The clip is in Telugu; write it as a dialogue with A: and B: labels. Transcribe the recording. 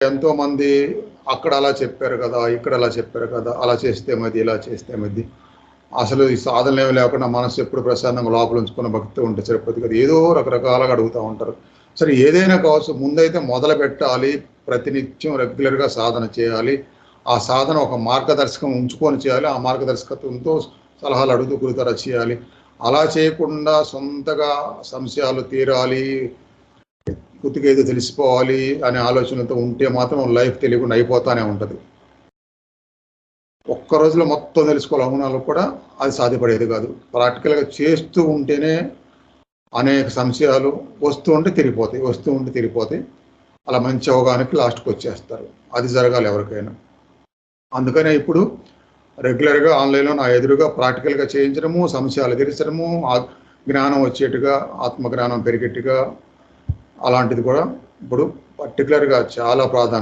A: ఎంతో మంది అక్కడ అలా చెప్పారు కదా ఇక్కడ అలా చెప్పారు కదా అలా చేస్తే మది ఇలా చేస్తే మది. అసలు ఈ సాధనలు ఏమి లేకుండా మనసు ఎప్పుడు ప్రశాంతంగా లోపల ఉంచుకున్న భక్తి ఉంటే సరిపోతుంది కదా. ఏదో రకరకాలుగా అడుగుతూ ఉంటారు. సరే ఏదైనా కావచ్చు ముందైతే మొదలు పెట్టాలి ప్రతినిత్యం రెగ్యులర్గా సాధన చేయాలి. ఆ సాధన ఒక మార్గదర్శకం ఉంచుకొని చేయాలి. ఆ మార్గదర్శకత్వంతో సలహాలు అడుగుతూ గురుతర చేయాలి. అలా చేయకుండా సొంతగా సంశయాలు తీరాలి కుతికి ఏదో తెలిసిపోవాలి అనే ఆలోచనతో ఉంటే మాత్రం లైఫ్ తెలియకుండా అయిపోతానే ఉంటుంది. ఒక్క రోజులో మొత్తం తెలుసుకోవాలి కూడా అది సాధ్యపడేది కాదు. ప్రాక్టికల్గా చేస్తూ ఉంటేనే అనేక సంశయాలు వస్తూ ఉంటే తిరిగిపోతాయి వస్తూ ఉంటే తిరిగిపోతాయి. అలా మంచి అవగాహనకి లాస్ట్కి వచ్చేస్తారు. అది జరగాలి ఎవరికైనా. అందుకనే ఇప్పుడు రెగ్యులర్గా ఆన్లైన్లో నా ఎదురుగా ప్రాక్టికల్గా చేయించడము సంశయాలు తీర్చడము జ్ఞానం వచ్చేట్టుగా ఆత్మజ్ఞానం పెరిగేట్టుగా అలాంటిది కూడా ఇప్పుడు పర్టికులర్గా చాలా ప్రాధాన్యత